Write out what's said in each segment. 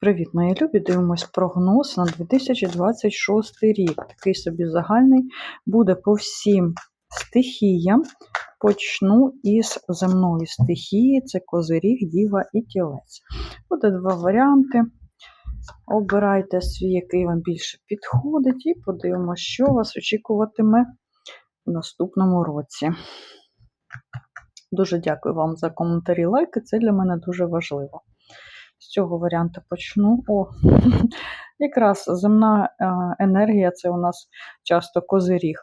Привіт, мої любі! Дивимось прогноз на 2026 рік. Такий собі загальний буде по всім стихіям. Почну із земної стихії: це козиріг, діва і тілець. Буде два варіанти. Обирайте свій, який вам більше підходить, і подивимося, що вас очікуватиме в наступному році. Дуже дякую вам за коментарі, лайки. Це для мене дуже важливо. З цього варіанту почну. О, якраз земна е, енергія це у нас часто козиріг.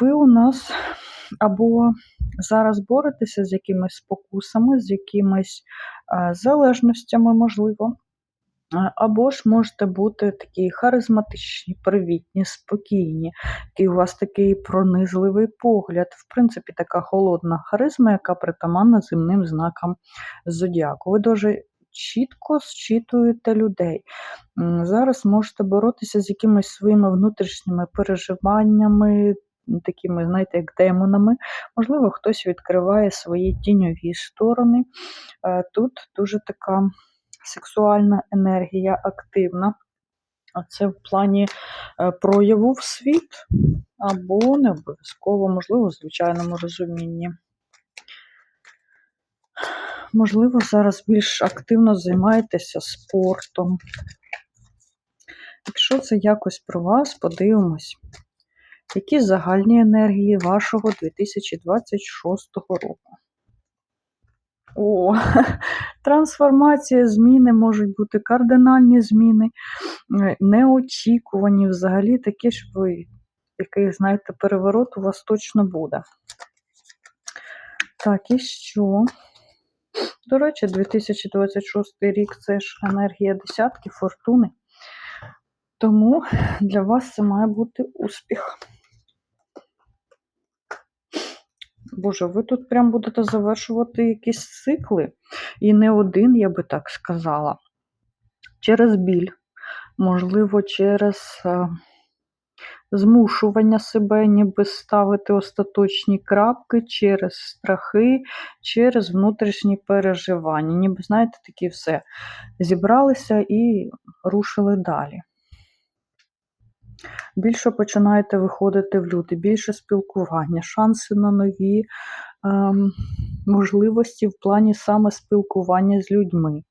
Ви у нас або зараз боретеся з якимись спокусами, з якимись е, залежностями, можливо. Або ж можете бути такі харизматичні, привітні, спокійні, який у вас такий пронизливий погляд. В принципі, така холодна харизма, яка притаманна земним знакам зодіаку. Ви дуже чітко зчитуєте людей. Зараз можете боротися з якимись своїми внутрішніми переживаннями, такими, знаєте, як демонами. Можливо, хтось відкриває свої тіньові сторони. Е, тут дуже така сексуальна енергія активна. Це в плані е, прояву в світ, або не обов'язково, можливо, в звичайному розумінні. Можливо, зараз більш активно займаєтеся спортом. Якщо це якось про вас, подивимось, які загальні енергії вашого 2026 року. О, трансформація, зміни можуть бути кардинальні зміни, неочікувані взагалі такі ж ви, який, знаєте, переворот у вас точно буде. Так, і що? До речі, 2026 рік це ж енергія десятки, фортуни. Тому для вас це має бути успіх. Боже, ви тут прям будете завершувати якісь цикли. І не один, я би так сказала. Через біль, можливо, через е, змушування себе, ніби ставити остаточні крапки через страхи, через внутрішні переживання. Ніби, знаєте, такі все. Зібралися і рушили далі. Більше починаєте виходити в люди, більше спілкування, шанси на нові ем, можливості в плані саме спілкування з людьми.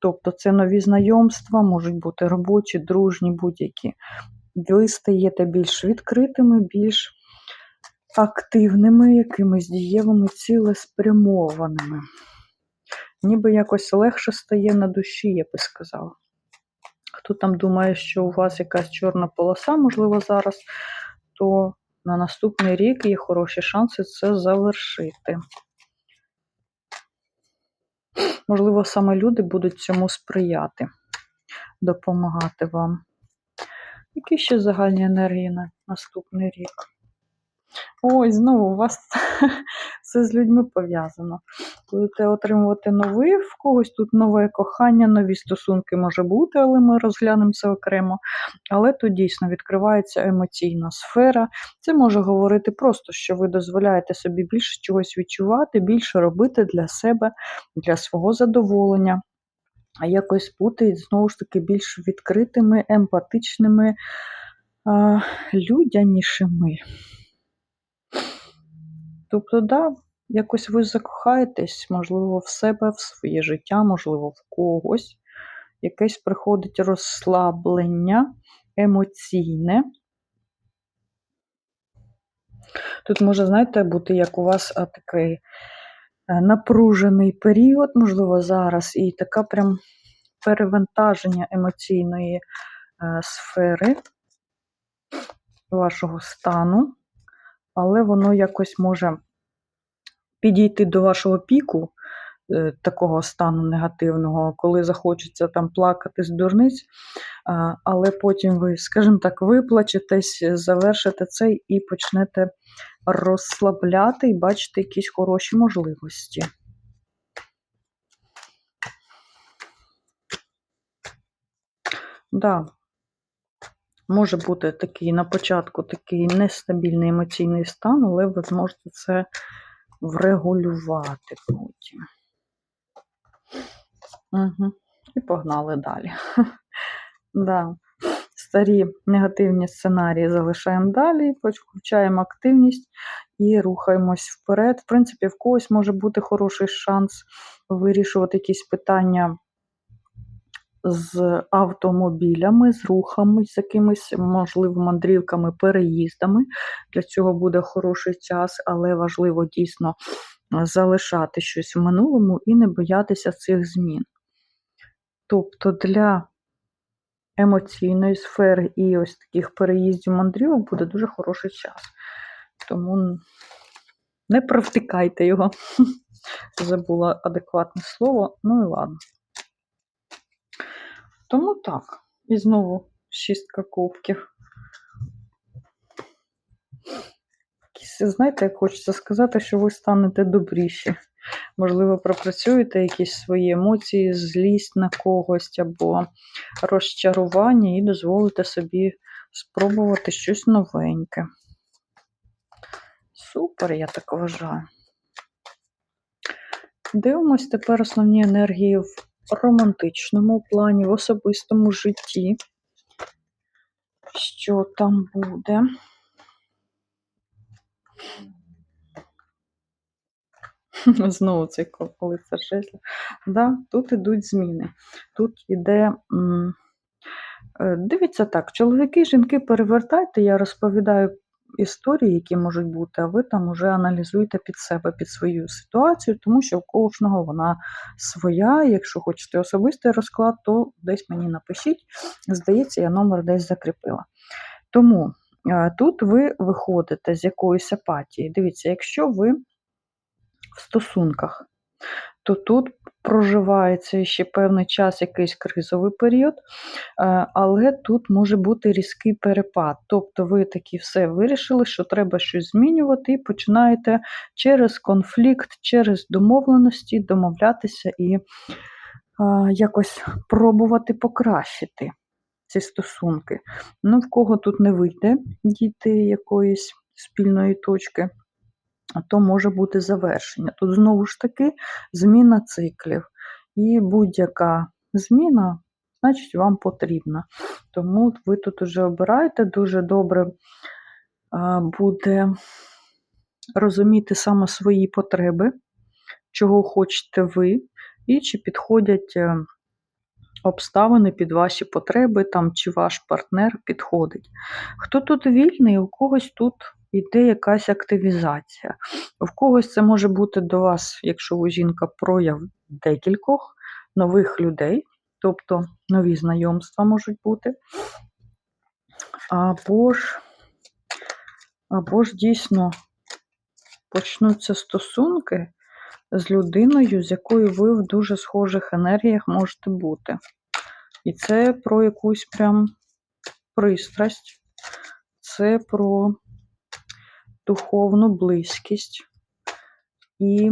Тобто це нові знайомства, можуть бути робочі, дружні, будь-які. Ви стаєте більш відкритими, більш активними, якимись дієвими, цілеспрямованими. Ніби якось легше стає на душі, я би сказала. Хто там думає, що у вас якась чорна полоса, можливо, зараз, то на наступний рік є хороші шанси це завершити. Можливо, саме люди будуть цьому сприяти, допомагати вам. Які ще загальні енергії на наступний рік? Ой, знову у вас все з людьми пов'язано. Будете отримувати новий, в когось тут нове кохання, нові стосунки може бути, але ми розглянемо це окремо. Але тут дійсно відкривається емоційна сфера. Це може говорити просто, що ви дозволяєте собі більше чогось відчувати, більше робити для себе, для свого задоволення. А якось бути знову ж таки більш відкритими, емпатичними, людянішими. Тобто, да, якось ви закохаєтесь, можливо, в себе, в своє життя, можливо, в когось. Якесь приходить розслаблення емоційне. Тут може, знаєте, бути як у вас а, такий напружений період, можливо, зараз, і така прям перевантаження емоційної е, сфери вашого стану. Але воно якось може підійти до вашого піку е, такого стану негативного, коли захочеться там плакати з дурниць, але потім ви, скажімо так, виплачетесь, завершите це і почнете розслабляти і бачити якісь хороші можливості. Да, Може бути такий на початку такий нестабільний емоційний стан, але ви зможете це врегулювати потім. І погнали далі. да. Старі негативні сценарії залишаємо далі, включаємо активність і рухаємось вперед. В принципі, в когось може бути хороший шанс вирішувати якісь питання з автомобілями, з рухами, з якимись, можливо, мандрівками, переїздами. Для цього буде хороший час, але важливо дійсно залишати щось в минулому і не боятися цих змін. Тобто для емоційної сфери і ось таких переїздів мандрівок буде дуже хороший час. Тому не провтикайте його. Забула адекватне слово, ну і ладно. Тому так. І знову шістка кубків. Знаєте, як хочеться сказати, що ви станете добріші. Можливо, пропрацюєте якісь свої емоції, злість на когось або розчарування і дозволите собі спробувати щось новеньке. Супер, я так вважаю. Дивимось тепер основні енергії в романтичному плані, в особистому житті. Що там буде? Знову цей лицар жезлів. Да, тут ідуть зміни. Тут іде. Е, Дивіться так, чоловіки, жінки, перевертайте, я розповідаю історії, які можуть бути, а ви там уже аналізуєте під себе, під свою ситуацію, тому що у кожного вона своя. Якщо хочете особистий розклад, то десь мені напишіть. Здається, я номер десь закріпила. Тому е, тут ви виходите з якоїсь апатії. Дивіться, якщо ви в стосунках, то тут проживається ще певний час, якийсь кризовий період, е, але тут може бути різкий перепад. Тобто ви такі все вирішили, що треба щось змінювати, і починаєте через конфлікт, через домовленості домовлятися і е, якось пробувати покращити ці стосунки. Ну, в кого тут не вийде дійти якоїсь спільної точки то може бути завершення. Тут знову ж таки зміна циклів. І будь-яка зміна, значить, вам потрібна. Тому ви тут вже обираєте, дуже добре буде розуміти саме свої потреби, чого хочете ви, і чи підходять е, обставини під ваші потреби, там, чи ваш партнер підходить. Хто тут вільний, у когось тут йде якась активізація. В когось це може бути до вас, якщо ви жінка, прояв декількох нових людей, тобто нові знайомства можуть бути. Або ж, або ж дійсно почнуться стосунки з людиною, з якою ви в дуже схожих енергіях можете бути. І це про якусь прям пристрасть, це про духовну близькість і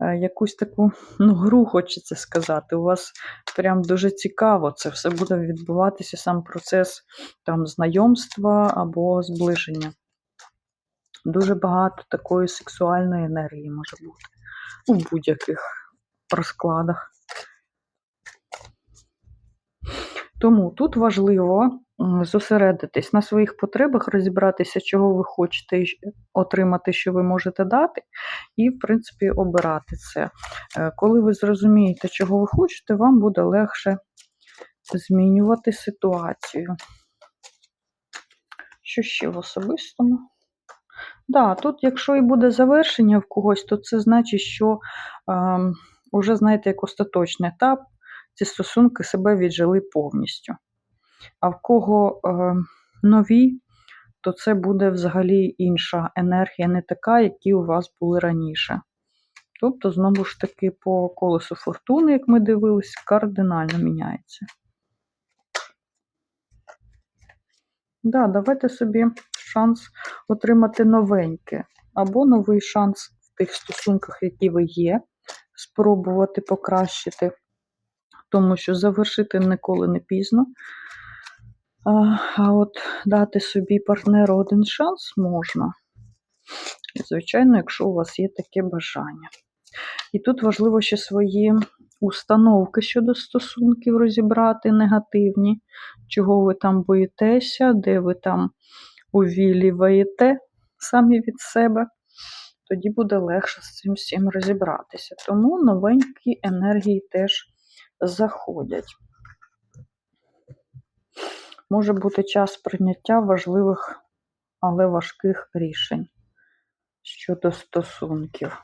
е, якусь таку ну, гру, хочеться сказати. У вас прям дуже цікаво це все буде відбуватися, сам процес там знайомства або зближення. Дуже багато такої сексуальної енергії може бути у будь-яких розкладах. Тому тут важливо зосередитись на своїх потребах, розібратися, чого ви хочете отримати, що ви можете дати, і, в принципі, обирати це. Е, коли ви зрозумієте, чого ви хочете, вам буде легше змінювати ситуацію. Що ще в особистому? Да, тут, якщо і буде завершення в когось, то це значить, що е, вже, знаєте, як остаточний етап, ці стосунки себе віджили повністю. А в кого е, нові, то це буде взагалі інша енергія, не така, які у вас були раніше. Тобто, знову ж таки, по колесу фортуни, як ми дивились, кардинально міняється. Да, давайте собі шанс отримати новеньке, або новий шанс в тих стосунках, які ви є, спробувати покращити, тому що завершити ніколи не пізно. А от дати собі партнеру один шанс можна. Звичайно, якщо у вас є таке бажання. І тут важливо ще свої установки щодо стосунків розібрати негативні, чого ви там боїтеся, де ви там увіліваєте самі від себе, тоді буде легше з цим всім розібратися. Тому новенькі енергії теж заходять. Може бути час прийняття важливих, але важких рішень щодо стосунків.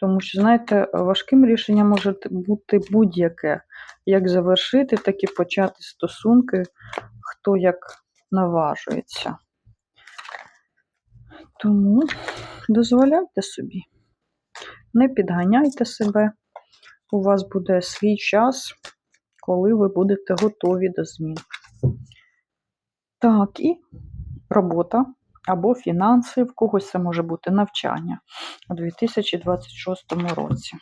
Тому що, знаєте, важким рішенням може бути будь-яке, як завершити, так і почати стосунки, хто як наважується. Тому дозволяйте собі, не підганяйте себе, у вас буде свій час, коли ви будете готові до змін. Так, і робота або фінанси, в когось це може бути навчання у 2026 році.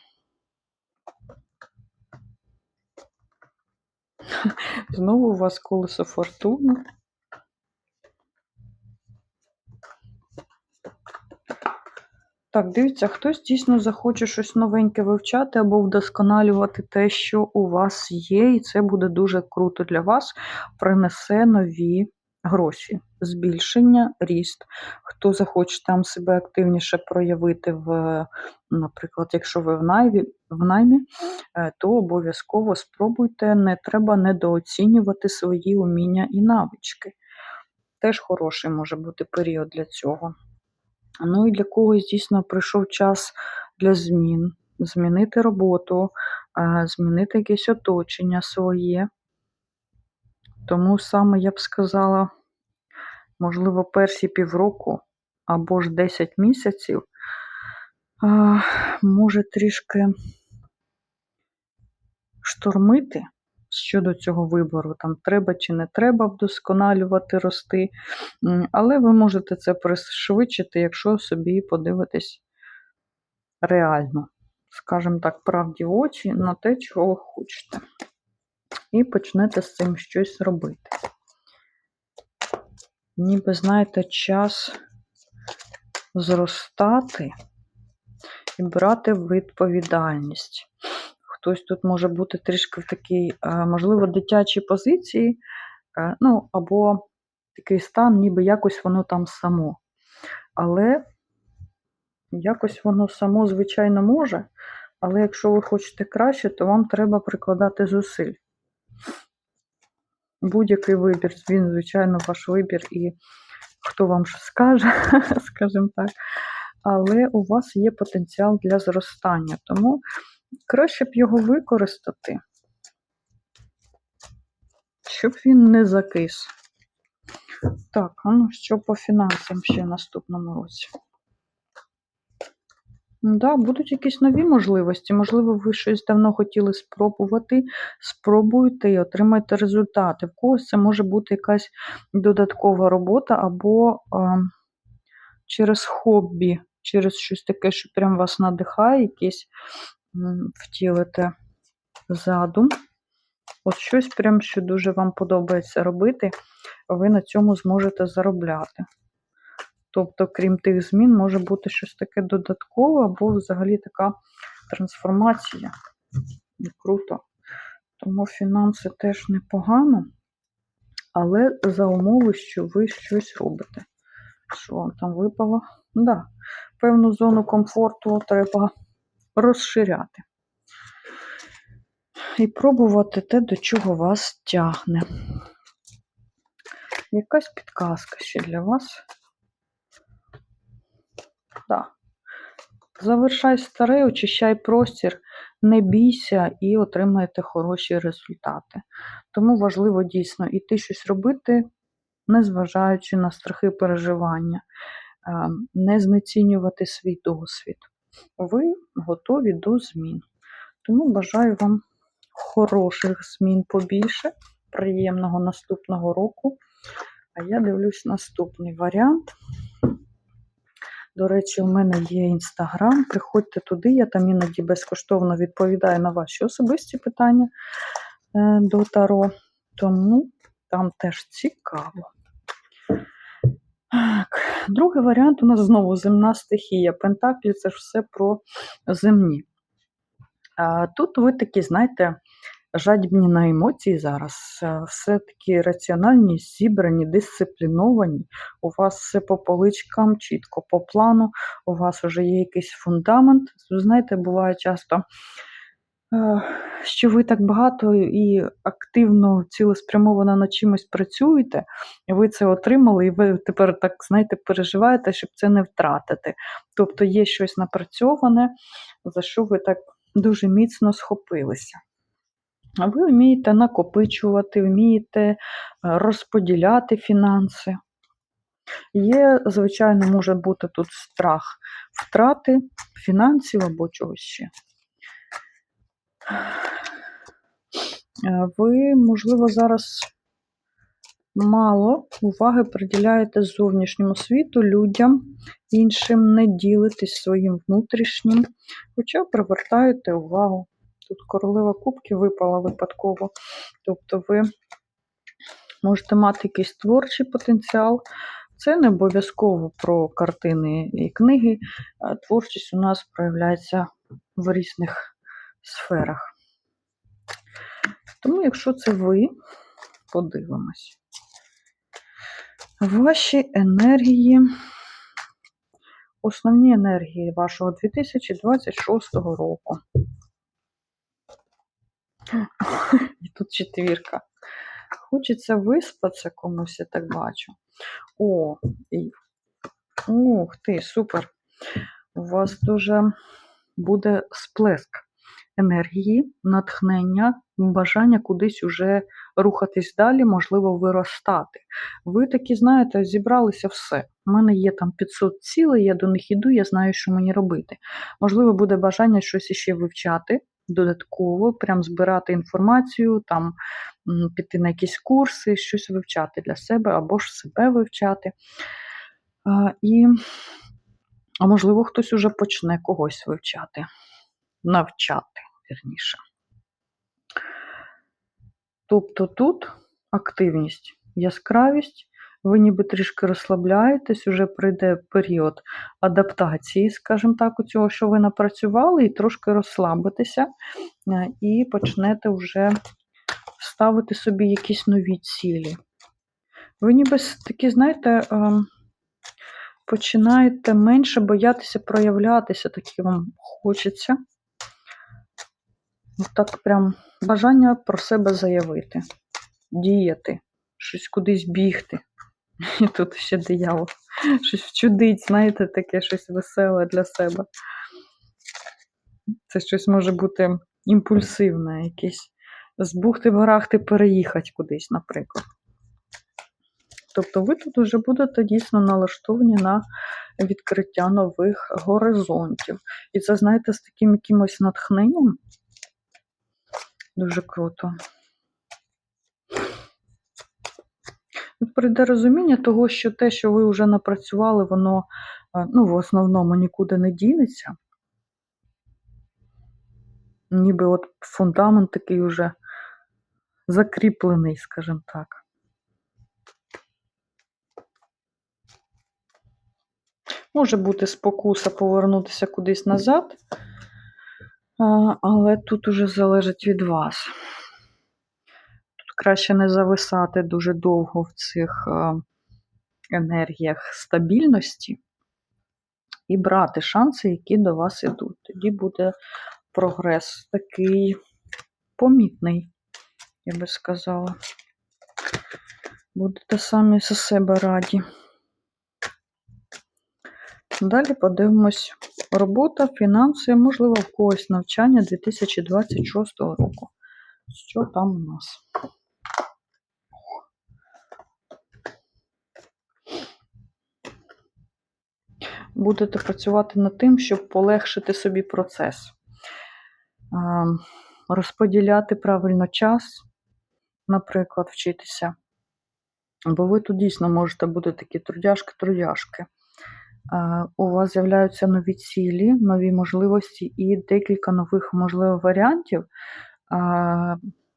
Знову у вас колесо фортуни. Так, дивіться, хтось дійсно захоче щось новеньке вивчати або вдосконалювати те, що у вас є, і це буде дуже круто для вас, принесе нові гроші, збільшення, ріст. Хто захоче там себе активніше проявити, в, наприклад, якщо ви в наймі, в наймі, е, то обов'язково спробуйте, не треба недооцінювати свої уміння і навички. Теж хороший може бути період для цього. Ну і для когось дійсно прийшов час для змін, змінити роботу, е, змінити якесь оточення своє. Тому саме я б сказала, можливо, перші півроку або ж 10 місяців може трішки штормити щодо цього вибору, там треба чи не треба вдосконалювати, рости. Але ви можете це пришвидшити, якщо собі подивитись реально, скажімо так, правді в очі на те, чого ви хочете. І почнете з цим щось робити. Ніби, знаєте, час зростати і брати відповідальність. Хтось тут може бути трішки в такій, е, можливо, дитячій позиції, е, ну, або такий стан, ніби якось воно там само. Але якось воно само, звичайно, може. Але якщо ви хочете краще, то вам треба прикладати зусиль. Будь-який вибір, він, звичайно, ваш вибір, і хто вам що скаже, скажімо так. Але у вас є потенціал для зростання. Тому краще б його використати, щоб він не закис. Так, ну що по фінансам ще в наступному році? Да, будуть якісь нові можливості. Можливо, ви щось давно хотіли спробувати. Спробуйте і отримайте результати. В когось це може бути якась додаткова робота або а, через хобі, через щось таке, що прям вас надихає, якийсь втілити задум. От щось прям, що дуже вам подобається робити, ви на цьому зможете заробляти. Тобто, крім тих змін, може бути щось таке додаткове, або взагалі така трансформація. Круто. Тому фінанси теж непогано, але за умови, що ви щось робите. Що вам там випало? Да, Певну зону комфорту треба розширяти. І пробувати те, до чого вас тягне. Якась підказка ще для вас. Да. Завершай старе, очищай простір, не бійся і отримаєте хороші результати. Тому важливо дійсно іти щось робити, незважаючи на страхи переживання, не знецінювати свій досвід. Ви готові до змін. Тому бажаю вам хороших змін побільше, приємного наступного року. А я дивлюсь наступний варіант. До речі, у мене є інстаграм. Приходьте туди, я там іноді безкоштовно відповідаю на ваші особисті питання е, до Таро, тому там теж цікаво. Другий варіант у нас знову земна стихія. Пентаклі це ж все про земні. Тут ви такі, знаєте, жадібні на емоції зараз, е, все такі раціональні, зібрані, дисципліновані. У вас все по поличкам, чітко по плану, у вас вже є якийсь фундамент. Знаєте, буває часто, що ви так багато і активно, цілеспрямовано над чимось працюєте, і ви це отримали, і ви тепер так, знаєте, переживаєте, щоб це не втратити. Тобто є щось напрацьоване, за що ви так дуже міцно схопилися. А ви вмієте накопичувати, вмієте е, розподіляти фінанси. Є, звичайно, може бути тут страх втрати фінансів або чогось ще. Е, Ви, можливо, зараз мало уваги приділяєте зовнішньому світу, людям, іншим не ділитесь своїм внутрішнім, хоча привертаєте увагу. Тут королева кубки випала випадково. Тобто ви можете мати якийсь творчий потенціал. Це не обов'язково про картини і книги. Творчість у нас проявляється в різних сферах. Тому, якщо це ви, подивимось. Ваші енергії, основні енергії вашого 2026 року. І тут четвірка. Хочеться виспатися комусь, я так бачу. О, і... ух ти, супер. У вас дуже буде сплеск енергії, натхнення, бажання кудись уже рухатись далі, можливо, виростати. Ви такі, знаєте, зібралися все. У мене є там 500 цілей, я до них іду, я знаю, що мені робити. Можливо, буде бажання щось іще вивчати додатково, прям збирати інформацію, там піти на якісь курси, щось вивчати для себе або ж себе вивчати. А, І, а можливо, хтось уже почне когось вивчати, навчати, вірніше. Тобто тут активність, яскравість, ви ніби трішки розслабляєтесь, вже прийде період адаптації, скажімо так, у цього, що ви напрацювали, і трошки розслабитеся, е, і почнете вже ставити собі якісь нові цілі. Ви ніби такі, знаєте, ем, починаєте менше боятися проявлятися, такі вам хочеться. Так прям бажання про себе заявити, діяти, щось кудись бігти. І тут ще диявол. Щось вчудить, знаєте, таке щось веселе для себе. Це щось може бути імпульсивне, якесь збухти в горах ти переїхати кудись, наприклад. Тобто ви тут вже будете дійсно налаштовані на відкриття нових горизонтів. І це, знаєте, з таким якимось натхненням. Дуже круто. Прийде розуміння того, що те, що ви вже напрацювали, воно ну, в основному нікуди не дінеться. Ніби от фундамент такий уже закріплений, скажімо так. Може бути спокуса повернутися кудись назад, але тут уже залежить від вас. Тут краще не зависати дуже довго в цих енергіях стабільності і брати шанси, які до вас ідуть. Тоді буде прогрес такий помітний, я би сказала. Будете самі за себе раді. Далі подивимось робота, фінанси, можливо, в когось навчання 2026 року. Що там у нас? Будете працювати над тим, щоб полегшити собі процес, розподіляти правильно час, наприклад, вчитися. Бо ви тут дійсно можете бути такі трудяшки-трудяшки. У вас з'являються нові цілі, нові можливості і декілька нових, можливо, варіантів.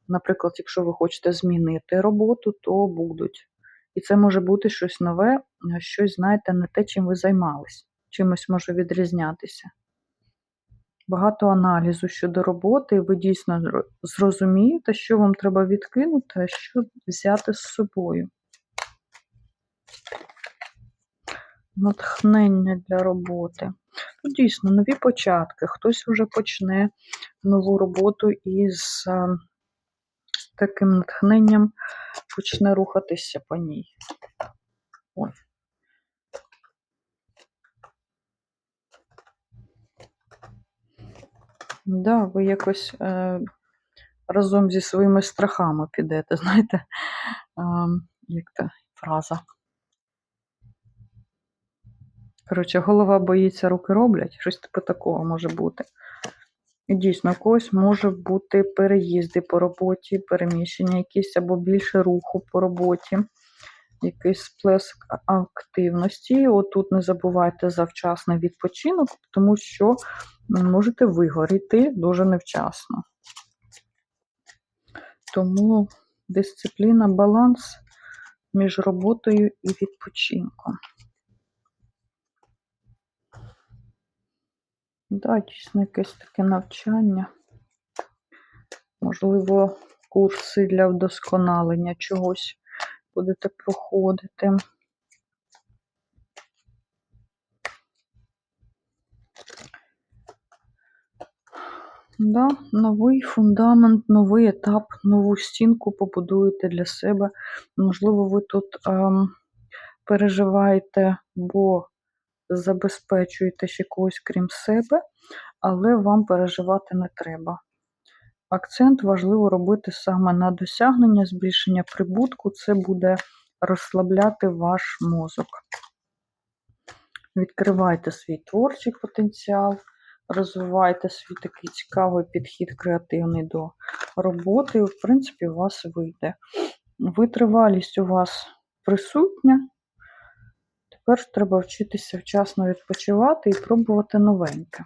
Наприклад, якщо ви хочете змінити роботу, то будуть. І це може бути щось нове, щось, знаєте, не те, чим ви займались, чимось може відрізнятися. багато аналізу щодо роботи, і ви дійсно зрозумієте, що вам треба відкинути, а що взяти з собою. Натхнення для роботи. Ну, дійсно, нові початки. Хтось вже почне нову роботу із з таким натхненням почне рухатися по ній. Ой. Да, ви якось е, разом зі своїми страхами підете, знаєте, е, як та фраза. Коротше, голова боїться, руки роблять, щось типу такого може бути. І дійсно, когось може бути переїзди по роботі, переміщення якісь або більше руху по роботі, якийсь сплеск активності. Отут не забувайте за вчасний відпочинок, тому що можете вигоріти дуже невчасно. Тому дисципліна, баланс між роботою і відпочинком. Да, дійсно, якесь таке навчання. Можливо, курси для вдосконалення чогось будете проходити. Да, новий фундамент, новий етап, нову стінку побудуєте для себе. Можливо, ви тут ем, переживаєте, бо забезпечуєте ще когось крім себе, але вам переживати не треба. Акцент важливо робити саме на досягнення, збільшення прибутку. Це буде розслабляти ваш мозок. Відкривайте свій творчий потенціал, розвивайте свій такий цікавий підхід креативний до роботи, і, в принципі, у вас вийде. Витривалість у вас присутня. Тепер треба вчитися вчасно відпочивати і пробувати новеньке.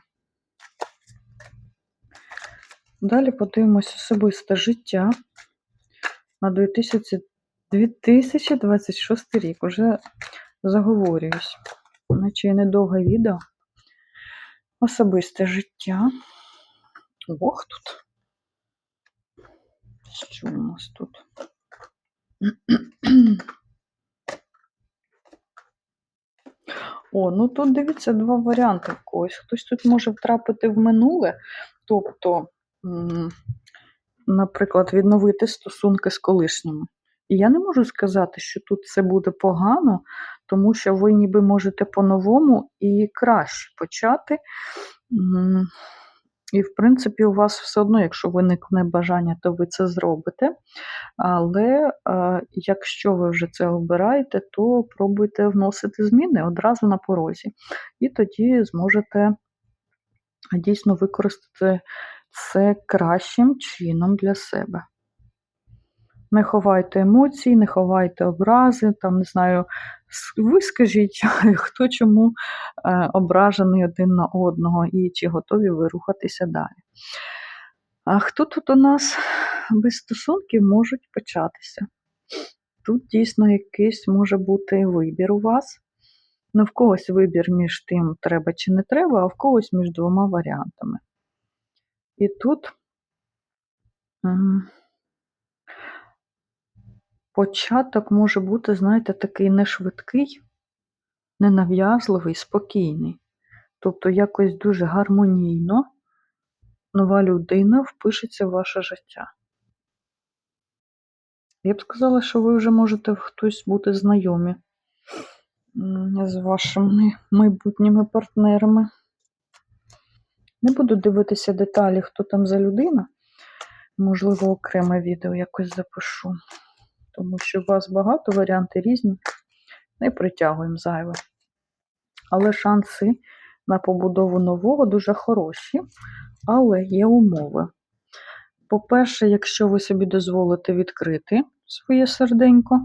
Далі подивимось особисте життя на 2026 рік. Уже заговорююсь. Наче недовге відео. Особисте життя. Ох тут. Що у нас тут? О, ну тут дивіться два варіанти в когось. Хтось тут може втрапити в минуле, тобто, наприклад, відновити стосунки з колишніми. І я не можу сказати, що тут це буде погано, тому що ви ніби можете по-новому і краще почати. І, в принципі, у вас все одно, якщо виникне бажання, то ви це зробите. Але е, якщо ви вже це обираєте, то пробуйте вносити зміни одразу на порозі. І тоді зможете дійсно використати це кращим чином для себе. Не ховайте емоції, не ховайте образи, там, не знаю, вискажіть, хто чому е, ображений один на одного і чи готові ви рухатися далі. А хто тут у нас без стосунків можуть початися? Тут дійсно якийсь може бути вибір у вас. Ну, в когось вибір між тим, треба чи не треба, а в когось між двома варіантами. І тут початок може бути, знаєте, такий не швидкий, ненав'язливий, спокійний. Тобто якось дуже гармонійно нова людина впишеться в ваше життя. Я б сказала, що ви вже можете хтось бути знайомі з вашими майбутніми партнерами. Не буду дивитися деталі, хто там за людина. Можливо, окреме відео якось запишу. Тому що у вас багато, варіанти різні. Не притягуємо зайве. Але шанси на побудову нового дуже хороші, але є умови. По-перше, якщо ви собі дозволите відкрити своє серденько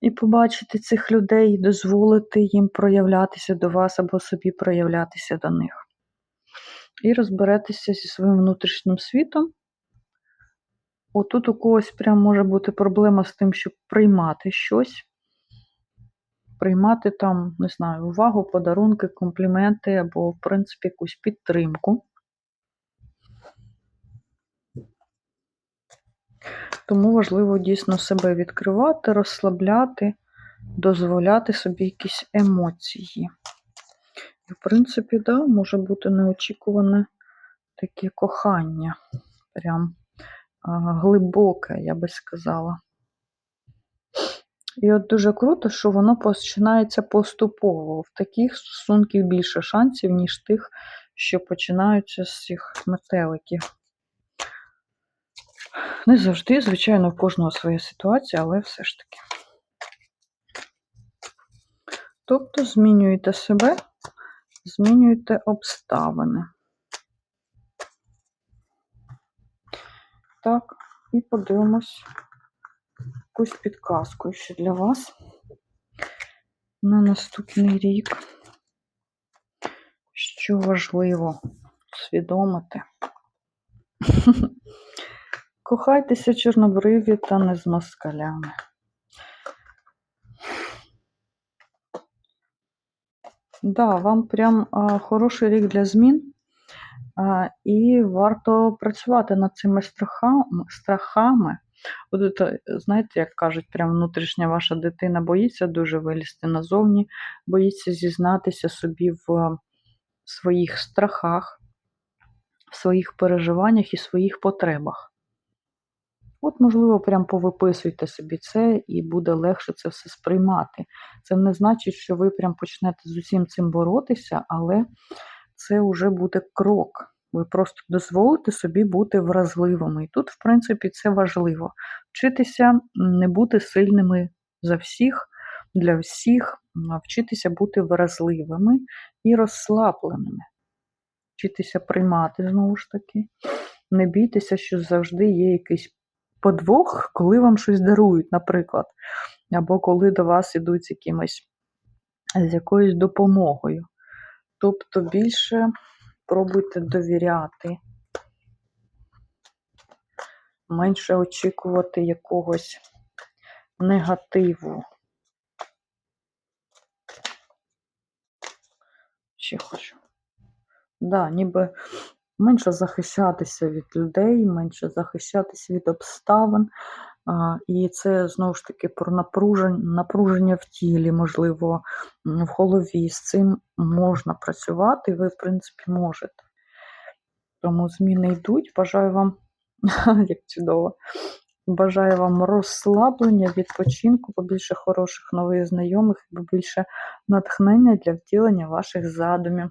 і побачити цих людей, дозволити їм проявлятися до вас або собі проявлятися до них. І розберетеся зі своїм внутрішнім світом. Отут у когось прям може бути проблема з тим, щоб приймати щось. приймати там, не знаю, увагу, подарунки, компліменти або, в принципі, якусь підтримку. Тому важливо дійсно себе відкривати, розслабляти, дозволяти собі якісь емоції. І, в принципі, да, може бути неочікуване таке кохання. Прям глибоке, я би сказала. І от дуже круто, що воно починається поступово. В таких стосунків більше шансів, ніж тих, що починаються з цих метеликів. Не завжди, звичайно, в кожного своя ситуація, але все ж таки. Тобто змінюєте себе, змінюєте обставини. Так, і подивимось якусь підказку ще для вас на наступний рік. Що важливо усвідомити. Кохайтеся чорнобриві та не з москалями. Да, вам прям а, хороший рік для змін, і варто працювати над цими страхами. страхами. От, знаєте, як кажуть, прям внутрішня ваша дитина боїться дуже вилізти назовні, боїться зізнатися собі в своїх страхах, в своїх переживаннях і своїх потребах. От, можливо, прям повиписуйте собі це, і буде легше це все сприймати. Це не значить, що ви прям почнете з усім цим боротися, але це вже буде крок. Ви просто дозволите собі бути вразливими. І тут, в принципі, це важливо. Вчитися не бути сильними за всіх, для всіх, вчитися бути вразливими і розслабленими. Вчитися приймати знову ж таки. Не бійтеся, що завжди є якийсь подвох, коли вам щось дарують, наприклад, або коли до вас ідуть якимось з якоюсь допомогою. Тобто більше пробуйте довіряти, менше очікувати якогось негативу. Ще хочу. Да, ніби менше захищатися від людей, менше захищатися від обставин. І це знову ж таки про напруження, напруження в тілі, можливо, в голові. З цим можна працювати, і ви, в принципі, можете. Тому зміни йдуть. Бажаю вам, як чудово, бажаю вам розслаблення, відпочинку, побільше хороших нових знайомих, побільше натхнення для втілення ваших задумів.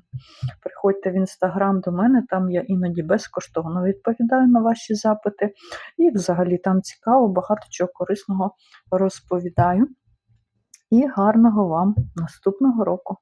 Приходьте в інстаграм до мене, там я іноді безкоштовно відповідаю на ваші запити. І взагалі там цікаво, багато чого корисного розповідаю. І гарного вам наступного року!